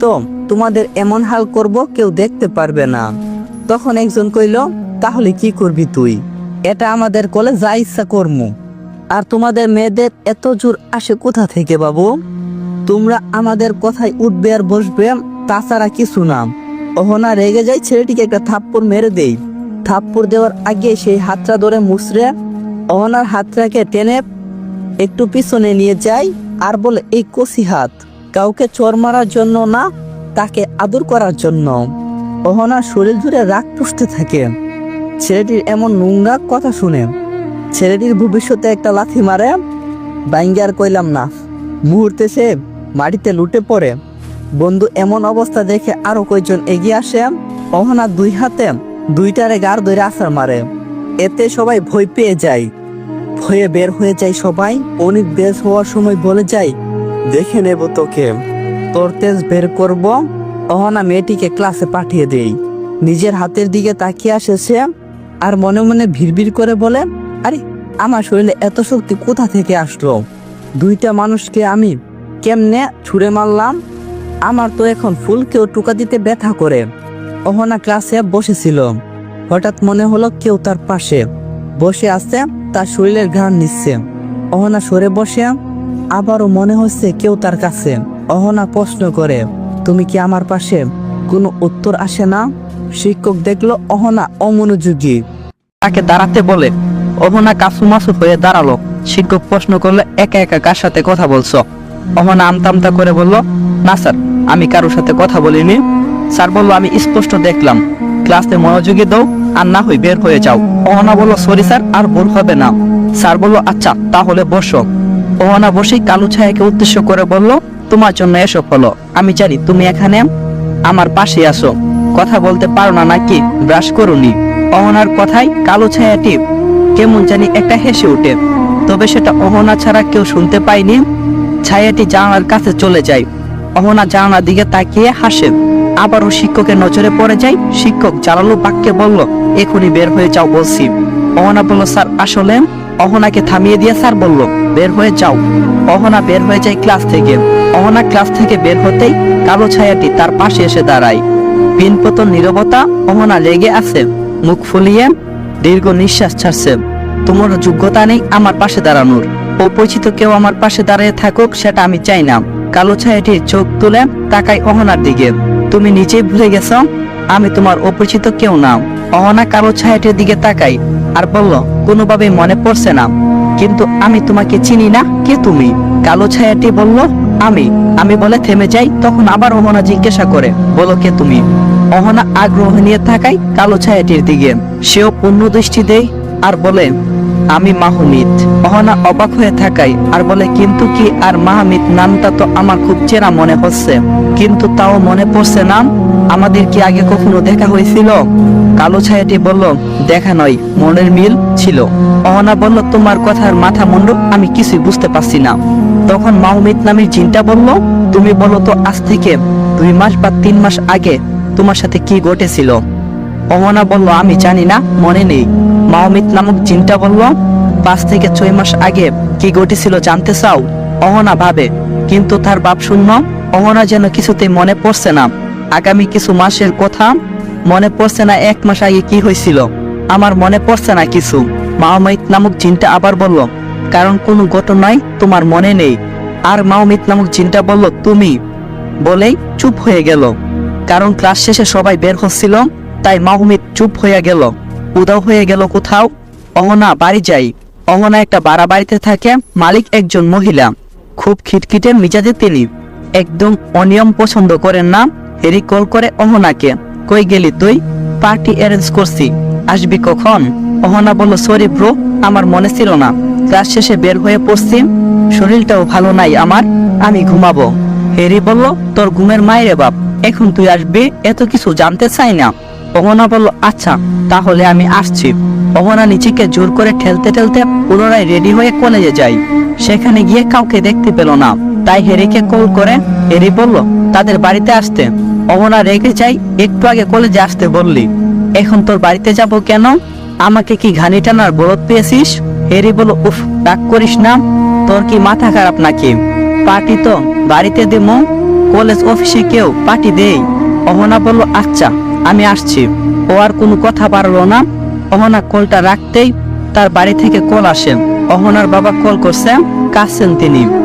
তো তোমাদের এমন হাল করব কেউ দেখতে পারবে না। তখন একজন কইল, তাহলে কি করবি তুই? এটা আমাদের কলে যা ইচ্ছা কর্ম। আর তোমাদের মেয়েদের এত জোর আসে কোথা থেকে বাবু? তোমরা আমাদের কথায় উঠবে আর বসবে, তাছাড়া কিছু না। অহনা রেগে যায় ছেলেটিকে একটা থাপ্পড় মেরে দেই। থাপ্পড় দেওয়ার আগে সেই হাতটা ধরে মুসরে অহনার হাতটাকে টেনে একটু পিছনে নিয়ে যায় আর বলে, এই কষি হাত। কাউকে চর মারার জন্য না, তাকে আদর করার জন্য। অহনার শরীর জুড়ে রাগ পুষতে থাকে। ছেলেটির এমন নোংরা কথা শুনে। ছেলেটির ভবিষ্যতে একটা লাথি মারে। বাইঙ্গার কইলাম না। মুহূর্তে সে মাটিতে লুটে পড়ে। বন্ধু এমন অবস্থা দেখে আরও কয়েকজন এগিয়ে আসে। অহনা দুই হাতে দুইটারে গার ধরে আসার মারে। এতে সবাই ভয় পেয়ে যায়। ভয়ে বের হয়ে যায় সবাই। অনেক বের হওয়ার সময় বলে যায় দেখে নেব তোকে। তোর তেজ বের করব। অহনা মেয়েটিকে ক্লাসে পাঠিয়ে দেই। নিজের হাতের দিকে তাকিয়ে আসে সে আর মনে মনে ভিড় করে বলে, আরে, আমার শরীরে এত শক্তি কোথা থেকে আসলো? দুইটা মানুষকে আমি কেমনে ছুঁড়ে মারলাম? আমার তো এখন ফুলকেও টুকা দিতে ব্যথা করে। অহনা ক্লাসে বসেছিল। হঠাৎ মনে হলো কেউ তার পাশে বসে আছে, তার শরীরের ঘ্রাণ নিচ্ছে। অহনা সরে বসে আবারও মনে হচ্ছে কেউ তার কাছে অহনা প্রশ্ন করে, তুমি কি আমার পাশে কোনো উত্তর আসে না? শিক্ষক দেখল অহনা অমনোযোগী। তাকে দাঁড়াতে বলে, অহনা কাসুমাসু হয়ে দাঁড়াল। শিক্ষক প্রশ্ন করলে, একা একা কার সাথে কথা বলছো? অহনা আমতা আমতা করে বলল, না স্যার, আমি কারোর সাথে কথা বলিনি। স্যার বলল, আমি স্পষ্ট দেখলাম। ক্লাসে মনোযোগী দাও আর না হই বের হয়ে যাও। অহনা বলল, সরি স্যার, আর ভুল হবে না। স্যার বলল আচ্ছা তাহলে বসো। অহনা বসেই কালু ছায়াকে উদ্দেশ্য করে বলল, তোমার জন্য এসব হলো। আমি জানি তুমি এখানে। আমার পাশে আসো কথা বলতে পারো না নাকি? ব্রাশ করুনি। অহনার কথায় কালো ছায়াটি কেমন জানি একটা হেসে ওঠে। তবে সেটা অহনা ছাড়া কেউ শুনতে পায়নি। ছায়াটি জানালার কাছে চলে যায়। অহনা জানালার দিকে তাকিয়ে হাসে। আবারও শিক্ষকের নজরে পড়ে যায়। শিক্ষক জালালু বাক্যে বলল, এখনই বের হয়ে যাও বলছি। অহনা বলল, স্যার, আসলে অহনাকে থামিয়ে দিয়ে স্যার বলল, বের হয়ে যাও। অহনা বের হয়ে যায় ক্লাস থেকে। অহনা ক্লাস থেকে বের হতেই কালো ছায়াটি তার পাশে এসে দাঁড়ায়। পিনপতন নীরবতা অহনা লেগে আছে, মুখ ফুলিয়ে দীর্ঘ নিঃশ্বাস ছাড়ছে। তোমার যোগ্যতা নেই আমার পাশে দাঁড়ানোর। অপরিচিত কেউ আমার পাশে দাঁড়িয়ে থাকুক, সেটা আমি চাই না। কালো ছায়াটি চোখ তুলে তাকাই অহনার দিকে। তুমি নিজেই ভুলে গেছো, আমি তোমার অপরিচিত কেউ না। অহনা কালো ছায়াটির দিকে তাকাই আর বলল, কোনোভাবে মনে পড়ছে না। কিন্তু আমি তোমাকে চিনি না, কে তুমি? কালো ছায়াটি বলল, আমি। আমি বলে থেমে যাই, তখন আবার অহনা জিজ্ঞাসা করে, বলো কে তুমি? অহনা আগ্রহ নিয়ে থাকাই কালো ছায়াটির দিকে। সেও পূর্ণ দৃষ্টি দেয় আর বলে, আমি মাহমিদ। অহনা অবাক হয়ে থাকাই আর বলে, কিন্তু কি আর মাহমিদ? নামটা তো আমার খুব চেনা মনে হচ্ছে। কিন্তু তাও মনে পড়ছে না আমাদের কি আগে কখনো দেখা হয়েছিল? কালো ছায়াটি বলল, দেখা নয়, মনের মিল ছিল। অহনা বলল, তোমার কথার মাথা মুন্ড আমি কিছুই বুঝতে পারছি না। তখন মাহমিদ নামের জিনটা বলল, তুমি বলো তো, আজ থেকে দুই মাস বা তিন মাস আগে তোমার সাথে কি ঘটেছিল? অমনা বলল, আমি জানি না, মনে নেই। মাহমিদ নামক জিনটা বলল, পাঁচ থেকে ছয় মাস আগে কি ঘটেছিল জানতে চাও? অহনা ভাবে, কিন্তু তার বাপ শূন্য। অহনা যেন কিছুতে মনে পড়ছে না। আগামী কিছু মাসের কথা মনে পড়ছে না এক মাস আগে কি হয়েছিল। আমার মনে পড়ছে না কিছু। মাহমিদ নামক জিনটা আবার বলল, কারণ কোনো ঘটনাই তোমার মনে নেই। আর মাহমিদ নামক জিনটা বলল, তুমি? বলেই চুপ হয়ে গেল। কারণ ক্লাস শেষে সবাই বের হচ্ছিল, তাই মাহমিদ চুপ হয়ে গেল। উদাও হয়ে গেল কোথাও। অহনা বাড়ি যাই অহনা একটা বাড়া বাড়িতে থাকে, মালিক একজন মহিলা। খুব খিটখিটে মিজাজে তিনি। একদম অনিয়ম পছন্দ করেন না হেরি কল করে অহনাকে কই গেলি তুই? পার্টি অ্যারেঞ্জ করছি। আসবি কখন? অহনা বলল সরি ব্রো আমার মনে ছিল না। ক্লাস শেষে বের হয়ে পড়ছি। শরীরটাও ভালো নাই আমার, আমি ঘুমাবো। হেরি বলল, তোর ঘুমের মায়েরে বাপ, এখন তুই আসবি? এত কিছু জানতে চাই না। অহনা বলল আচ্ছা তাহলে আমি আসছি। অহনা নিচিকে জোর করে ঠেলতে ঠেলতে পুনরায় রেডি হয়ে কলেজে যাই সেখানে গিয়ে কাউকে দেখতে পেল না। তাই হেরিকে কল করে, হেরি বলল, তাদের বাড়িতে আসতে। অহনা রেগে যাই, একটু আগে কলেজে আসতে বললি। এখন তোর বাড়িতে যাব কেন? আমাকে কি ঘানি টানার বরত পেয়েছিস? হেরি বলল, উফ, রাগ করিস না। তোর কি মাথা খারাপ নাকি? পার্টি তো বাড়িতে দেবো। কলেজ অফিসে কেউ পার্টি দেই? অহনা বলল আচ্ছা আমি আসছি। ও আর কোনো কথা পারল না। অহনা কলটা রাখতেই তার বাড়ি থেকে কল আসে। অহনার বাবা কল করছে, কাছেন তিনি।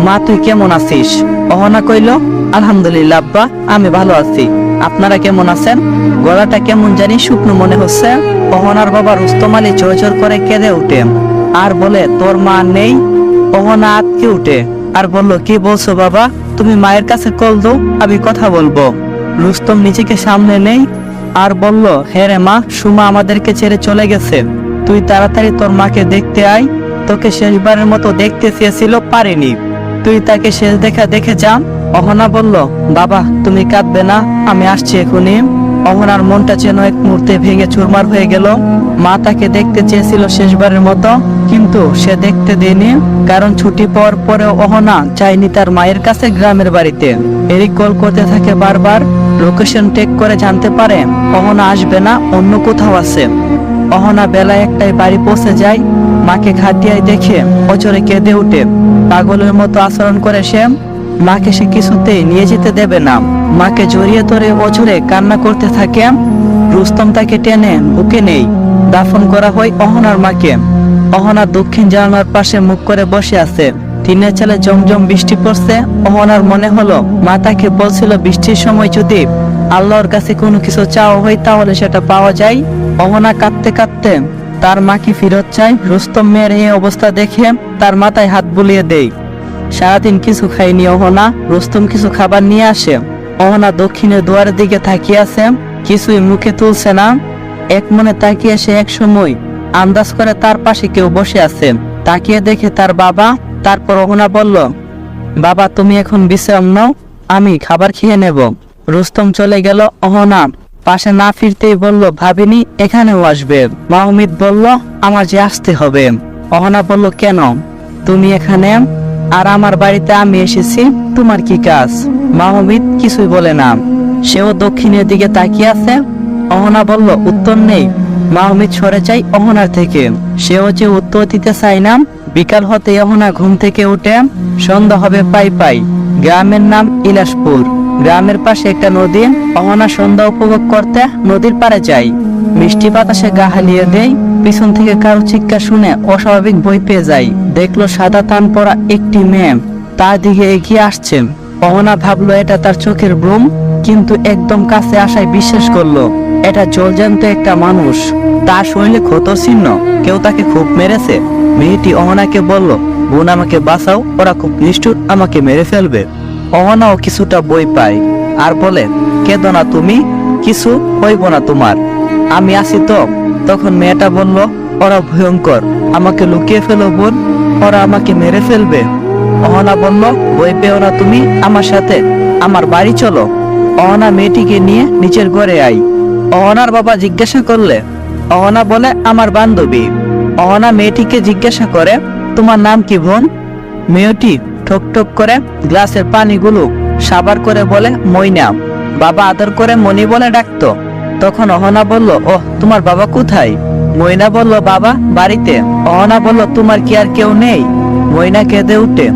মা, তুই কেমন আছিস? অহনা কইল, আলহামদুলিল্লাহ, আব্বা, আমি ভালো আছি। আপনারা কেমন আছেন? গলাটা কেমন জানি শুকনো মনে হচ্ছে। অহনার বাবা রুস্তম আলী জোর করে কেঁদে উঠে। আর বলে, তোর মা নেই? অহনা আতকে উঠে। আর বলল, কি বলছো বাবা? তুমি মায়ের কাছে কল দো আমি কথা বলব। রুস্তম নিজেকে সামনে নেই। আর বলল হ্যাঁ রে মা, সুমা আমাদেরকে ছেড়ে চলে গেছে। তুই তাড়াতাড়ি তোর মাকে দেখতে আয়। তোকে শেষবারের মতো দেখতে চেয়েছিল, পারিনি। তুই তাকে শেষ দেখা দেখে যান। অহনা বলল, বাবা, তুমি কাঁদবে না, আমি আসছি এখনই অহনার মনটা যেন এক মুহূর্তে ভেঙে চুরমার হয়ে গেল। মা তাকে দেখতে চেয়েছিল শেষবারের মতো, কিন্তু সে দেখতে দেয়নি, কারণ ছুটি পাওয়ার পরে অহনা চাইনি তার মায়ের কাছে গ্রামের বাড়িতে। এরিক কল করতে থাকে বারবার, লোকেশন টেক করে জানতে পারে, অহনা আসবে না, অন্য কোথাও আছে। অহনা বেলা একটাই বাড়ি পৌঁছে যায় মাকে খাটিয়ায় দেখে অচরে কেঁদে উঠে। পাগলের মতো আচরণ করে সে। মাকে সে কিছুতেই নিয়ে যেতে দেবে না। মাকে জড়িয়ে ধরে অচরে কান্না করতে থাকে। রুস্তম তাকে টেনে বুকে নেই। দাফন করা হয় অহনার মাকে। অহনা দক্ষিণ জানালার পাশে মুখ করে বসে আছে। টিনের চালে জমজম বৃষ্টি পড়ছে। অহনার মনে হলো, মা তাকে বলছিল বৃষ্টির সময় যদি আল্লাহর কাছে কোনো কিছু চাওয়া হয় তাহলে সেটা পাওয়া যায়। অহনা কাঁদতে কাঁদতে তার মাকে ফিরত চায়? রুস্তম মেয়ের এই অবস্থা দেখে তার মাথায় হাত বুলিয়ে দেয় সারাদিন কিছু খাইনি অহনা, রুস্তম কিছু খাবার নিয়ে আসে। অহনা দক্ষিণের দুয়ারের দিকে তাকিয়ে আছে, কিছুই মুখে তুলছে না। এক মনে তাকিয়ে সে এক সময়, আন্দাজ করে তার পাশে কেউ বসে আছে। তাকিয়ে দেখে তার বাবা, তারপর অহনা বলল, বাবা, তুমি এখন বিশ্রাম নাও, আমি খাবার খেয়ে নেব। রুস্তম চলে গেল অহনা পাশে না ফিরতেই বলল, ভাবিনি, এখানেও আসবে। মাহমিদ বলল, আমার যে আসতে হবে। অহনা বলল, কেন? তুমি এখানে আর আমার বাড়িতে আমি এসেছি, তোমার কি কাজ? মাহমিদ কিছুই বলে না। সেও দক্ষিণের দিকে তাকিয়ে আছে। অহনা বলল, উত্তর নেই। মাহমিদ সরে চাই অহনার থেকে। সেও যে উত্তর দিতে চায় না, বিকাল হতে অহনা ঘুম থেকে উঠে সন্ধ্যা হবে পাই পাই গ্রামের নাম ইলাসপুর। গ্রামের পাশে একটা নদী অহনা সন্ধ্যা উপভোগ করতে নদীর পাড়ে যাই। মিষ্টি বাতাসে গা হালিয়ে দেয় পিছন থেকে কারও চিৎকার শুনে অস্বাভাবিক বই পেয়ে যায় দেখল সাদা তান পরা একটি মেয়ে, তার দিকে এগিয়ে আসছে। অহনা ভাবলো, এটা তার চোখের ব্রুম কিন্তু একদম কাছে আসায় বিশ্বাস করল, এটা জলজান্ত একটা মানুষ। তার শরীরে ক্ষত চিহ্ন কেউ তাকে খুব মেরেছে। মেয়েটি অহনাকে বলল, বোন, আমাকে বাঁচাও, ওরা খুব নিষ্ঠুর, আমাকে মেরে ফেলবে। অহনাও কিছুটা বই পায় আর বলে কেঁদো না তুমি? কিছু হইব না তোমার। আমি আছি তো। তখন মেয়েটা বলল, ওরা ভয়ঙ্কর, আমাকে লুকিয়ে ফেলো বোন, ওরা আমাকে মেরে ফেলবে। অহনা বলল, বই পেও না তুমি, আমার সাথে, আমার বাড়ি চলো। অহনা মেয়েটিকে নিয়ে নিচের ঘরে আই অহনার বাবা জিজ্ঞাসা করলে, অহনা বলে, আমার বান্ধবী। অহনা মেয়েটিকে জিজ্ঞাসা করে, তোমার নাম কি বোন? মেয়েটি ঠক ঠক করে গ্লাসের পানিগুলো সাবার করে বলে মইনা বাবা আদর করে মনি বলে ডাকতো। তখন অহনা বলল ও তোমার বাবা কোথায়? মইনা বলল, বাবা, বাড়িতে। অহনা বলল, তোমার কি আর কেউ নেই? মইনা কেঁদে উঠে।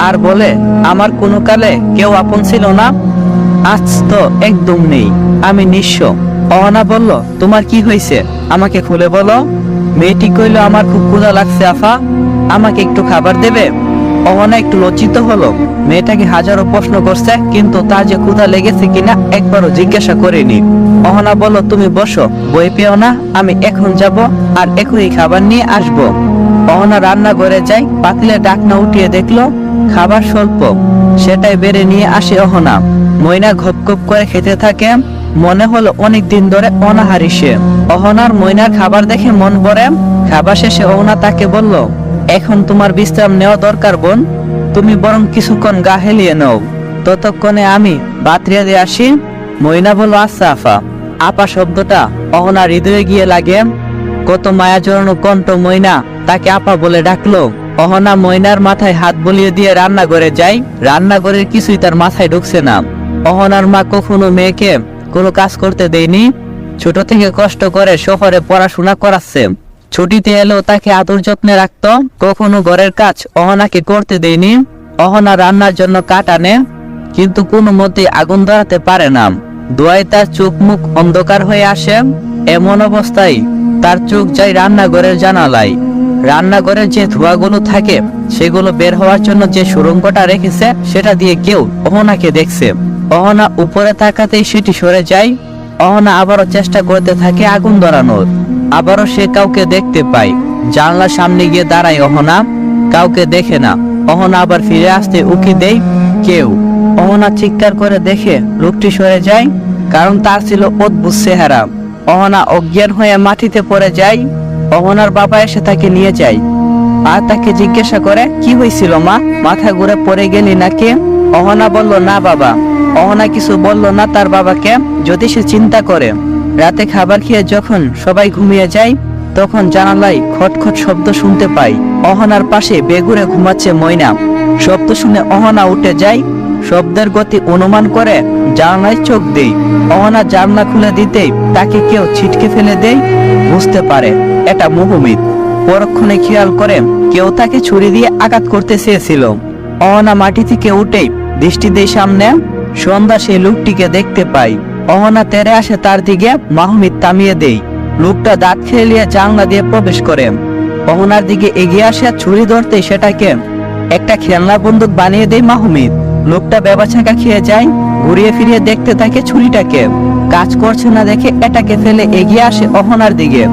আর বলে, আমার কোনো কালে কেউ আপন ছিল না। আজ তো একদম নেই। আমি নিঃস্ব। অহনা বলল, তোমার কি হয়েছে? আমাকে খুলে বলো। মেয়েটি কইল, আমার খুব ক্ষুধা লাগছে, আফা। আমাকে একটু খাবার দেবে? অহনা একটু লজ্জিত হলো। মেয়েটাকে হাজারো প্রশ্ন করছে, কিন্তু তার যে ক্ষুধা লেগেছে কিনা একবারও জিজ্ঞাসা করেনি। অহনা বলল, তুমি বসো, বই পেও না, আমি এখন যাব আর এখনই খাবার নিয়ে আসব। অহনা রান্না করে যায়, পাতিলে ডাকনা উঠিয়ে দেখল, খাবার স্বল্প। সেটাই বেড়ে নিয়ে আসে অহনা। ময়না ঘপ ঘপ করে খেতে থাকে, মনে হলো অনেক দিন ধরে অনাহারি সে। অহনার ময়নার খাবার দেখে মন ভরে। খাবার শেষে অহনা তাকে বলল এখন তোমার বিশ্রাম নেওয়া দরকার, বোন। তুমি বরং কিছুক্ষণ গা হেলিয়ে নাও। ততক্ষণে আমি বাতরিয়া দিয়ে আসি। ময়না বলল আচ্ছা আফা। আপা শব্দটা অহনার হৃদয়ে গিয়ে লাগে। কত মায়া জড়ানো কণ্ঠ ময়না তাকে আপা বলে ডাকলো। অহনা ময়নার মাথায় হাত বলিয়ে দিয়ে রান্না করে যায়। রান্নাঘরের কিছুই তার মাথায় ঢুকছে না। অহনার মা কখনো মেয়েকে কোনো কাজ করতে দেয়নি। ছোট থেকে কষ্ট করে শহরে পড়াশোনা করাচ্ছে। ছুটিতে এলেও তাকে আদর যত্নে রাখতো। কখনো ঘরের কাজ অহনাকে করতে দেয়নি। অহনা রান্নার জন্য কাঠ আনে, কিন্তু কোনো মতে আগুন ধরাতে পারে না। দোয়ায় তার চোখ মুখ অন্ধকার হয়ে আসে। এমন অবস্থায় তার চোখ যায় রান্নাঘরের জানালায়। রান্নাঘরের যে ধোঁয়াগুলো থাকে, সেগুলো বের হওয়ার জন্য যে সুরঙ্গটা রেখেছে, সেটা দিয়ে কেউ অহনাকে দেখছে। অহনা উপরে তাকাতেই সেটি সরে যায়। অহনা আবারও চেষ্টা করতে থাকে আগুন ধরানোর। আবারও সে কাউকে দেখতে পায়। জানলার সামনে গিয়ে দাঁড়ায় অহনা। কাউকে দেখে না। অহনা আবার ফিরে আসতে উকি দেয় কেউ। অহনা চিৎকার করে দেখে লোকটি সরে যায়, কারণ তার ছিল অদ্ভুত চেহারা। অহনা অজ্ঞান হয়ে মাটিতে পড়ে যায়। অহনার বাবা এসে তাকে নিয়ে যায়। আর তাকে জিজ্ঞাসা করে, কি হয়েছিল মা? মাথা ঘুরে পড়ে গেলি নাকি? অহনা বলল, না বাবা। অহনা কিছু বলল না তার বাবাকে, যদি সে চিন্তা করে। রাতে খাবার খেয়ে যখন সবাই ঘুমিয়ে যায়, তখন জানালায় খটখট শব্দ শুনতে পাই। অহনার পাশে বেগুড়ে ঘুমাচ্ছে ময়না। শব্দ শুনে অহনা উঠে যায়। শব্দের গতি অনুমান করে, জানলায় চোখ দেই। অহনা জানলা খুলে দিতেই তাকে কেউ ছিটকে ফেলে দেয়। বুঝতে পারে, এটা মুহমিত পরক্ষণে খেয়াল করে, কেউ তাকে ছুরি দিয়ে আঘাত করতে চেয়েছিল। অহনা মাটি থেকে উঠে দৃষ্টি দেয় সামনে। সন্ধ্যা সেই লোকটিকে দেখতে পাই অহনা তেরে আসে তার দিকে, মাহমিদ থামিয়ে দেই। লোকটা দাঁত খেলিয়ে জানলা দিয়ে প্রবেশ করে। অহনার দিকে এগিয়ে আসে, ছুরি ধরতে সেটাকে। একটা খেলনা বন্দুক বানিয়ে দেয় মাহমিদ। লোকটা বেবাছাকা খেয়ে যায়, ঘুরিয়ে ফিরিয়ে দেখতে থাকে ছুরিটাকে। কাজ করছে না দেখে এটাকে ফেলে এগিয়ে আসে অহনার দিকে।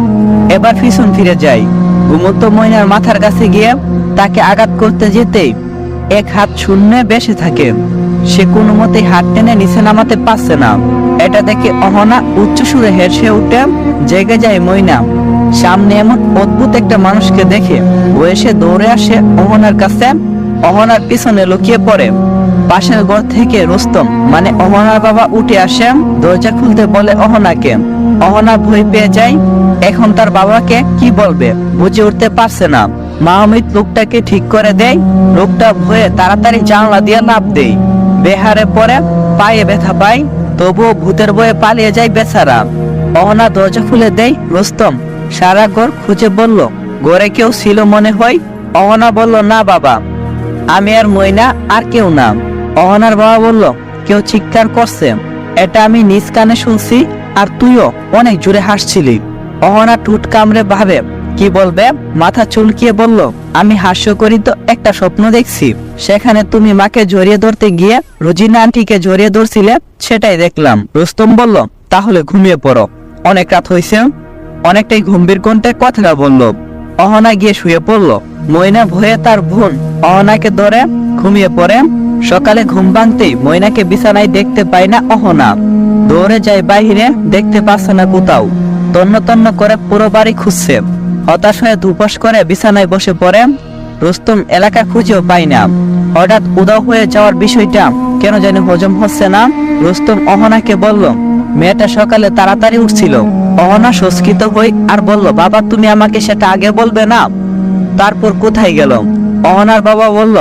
এবার পিছন ফিরে যায়। ঘুমন্ত ময়নার মাথার কাছে গিয়ে তাকে আঘাত করতে যেতেই এক হাত শূন্যে বেসে থাকে। সে কোনো মতে হাত টেনে নিচে নামাতে পারছে না। এটা দেখে অহনা উচ্চ সুরে হেসে উঠে, জেগে যায় ময়না সামনে এমন অদ্ভুত একটা মানুষকে দেখে ও এসে দৌড়ে আসে অহনার কাছে। অহনার পিছনে লুকিয়ে পড়ে। পাশের ঘর থেকে রুস্তম মানে অহনার বাবা উঠে আসে। দরজা খুলতে বলে অহনাকে। অহনা ভয় পেয়ে যায়, এখন তার বাবাকে কি বলবে? বুঝে উঠতে পারছে না। মাহমিদ লোকটাকে ঠিক করে দেয়। লোকটা ভয়ে তাড়াতাড়ি জানলা দিয়ে লাভ দেয়। বেহারে পরে পায়ে ব্যথা পাই তবুও ভূতের বয়ে পালিয়ে যায় বেচারা। অহনা দরজা খুলে দেয়, রুস্তম, সারা ঘর খুঁজে বলল, ঘরে কেউ ছিল মনে হয়? অহনা বলল, না বাবা, আমি আর ময়না আর কেউ না। অহনার বাবা বলল, কেউ চিৎকার করছে, এটা আমি নিজ কানে শুনছি, আর তুইও অনেক জোরে হাসছিলি। অহনা টুট কামড়ে ভাবে কি বলবে? মাথা চুলকিয়ে বলল, আমি হাস্য করি তো একটা স্বপ্ন দেখছি। সেখানে তুমি মাকে জড়িয়ে ধরতে গিয়ে রোজিনা আন্টিকে জড়িয়ে ধরছিলে, সেটাই দেখলাম। রুস্তম বলল, তাহলে ঘুমিয়ে পড়ো। অনেক রাত হয়েছে অনেকটাই গম্ভীর কণ্ঠে কথাটা বলল। অহনা গিয়ে শুয়ে পড়ল। ময়না ভয়ে তার বোন অহনাকে ধরে ঘুমিয়ে পড়ে। সকালে ঘুম ভাঙতেই ময়নাকে বিছানায় দেখতে পায় না অহনা। দৌড়ে যায় বাইরে, দেখতে পাচ্ছে না কোথাও। তন্ন করে পুরো বাড়ি খুঁজছে। হতাশ হয়ে দুপাস করে বিছানায় বসে পড়ে। রুস্তম এলাকা খুঁজেও পায় না। হঠাৎ উদাও হয়ে যাওয়ার বিষয়টা কেন জানি হজম হচ্ছে না? রুস্তম অহনাকে বলল, মেয়েটা সকালে তাড়াতাড়ি উঠছিল। অহনা সংস্কৃত হই আর বলল, বাবা, তুমি আমাকে সেটা আগে বলবে না? তারপর কোথায় গেল? অহনার বাবা বলল,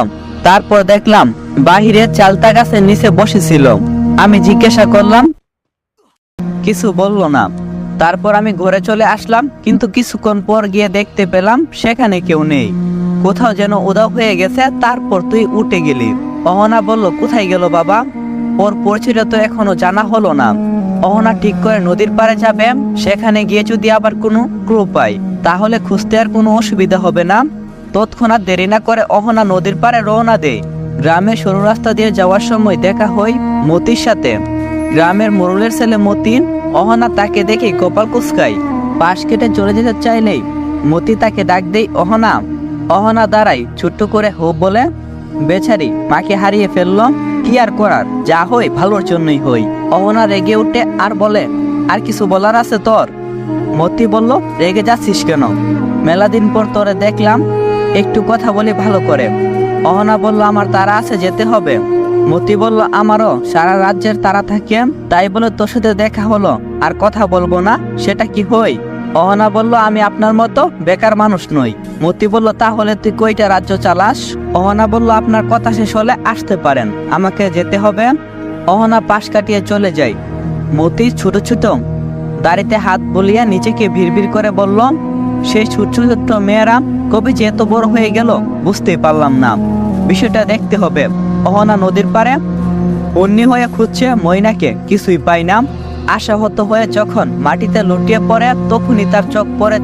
তারপর দেখলাম বাহিরে চালতা গাছের নিচে বসেছিল। আমি জিজ্ঞাসা করলাম, কিছু বলল না? তারপর আমি ঘরে চলে আসলাম, কিন্তু কিছুক্ষণ পর গিয়ে দেখতে পেলাম সেখানে কেউ নেই। কোথাও যেন উদাও হয়ে গেছে, তারপর তুই উঠে গেলি। অহনা বলল, কোথায় গেল বাবা? ওর পরিচয়টা তো এখনও জানা হলো না। অহনা ঠিক করে নদীর পাড়ে যাবে, সেখানে গিয়ে যদি আবার কোনো ক্রু পাই তাহলে খুঁজতে আর কোনো অসুবিধা হবে না। তৎক্ষণাৎ দেরি না করে অহনা নদীর পাড়ে রওনা দেয় গ্রামের সরু রাস্তা দিয়ে যাওয়ার সময় দেখা হয় মতির সাথে। গ্রামের মোরলের ছেলে মতিন অহনা তাকে দেখে কপাল কুচকায় পাশ কেটে চলে যেতে চাইলেই মতি তাকে ডাক দেই, অহনা অহনা দাঁড়াই, ছোট্ট করে হো বলে। বেচারি মাকে হারিয়ে ফেলল, কি আর করার? যা হই ভালোর জন্যই হই অহনা রেগে উঠে আর বলে, আর কিছু বলার আছে তোর? মতি বলল, রেগে যাচ্ছিস কেন? মেলা দিন পর তোরে দেখলাম, একটু কথা বলি ভালো করে। অহনা বলল, আমার তারা আছে, যেতে হবে। মতি বলল, আমারও সারা রাজ্যের তারা থাকে, তাই বলে তোর সাথে দেখা হলো। আর কথা বলব না, সেটা কি হই? অহনা বলল, আমি আপনার মতো বেকার মানুষ নই। মতি বলল, তাহলে তুই কইটা রাজ্য চালাস? অহনা বলল, আপনার কথা শেষ হলে আসতে পারেন, আমাকে যেতে হবে। অহনা পাশ কাটিয়ে চলে যাই মতি ছোট ছোট দাড়িতে হাত বলিয়া নিজেকে ভিড় করে বলল সেই ছোট ছোট মেয়েরা, কবি যে এত বড় হয়ে গেল, বুঝতেই পারলাম না। বিষয়টা দেখতে হবে। অহনা নদীর পারে অন্যি হয়ে খুঁজছে ময়নাকে, কিছুই পাই না। আশাহত হয়ে যখন মাটিতে লুটিয়ে পড়ে তখনই তার চোখ পড়ে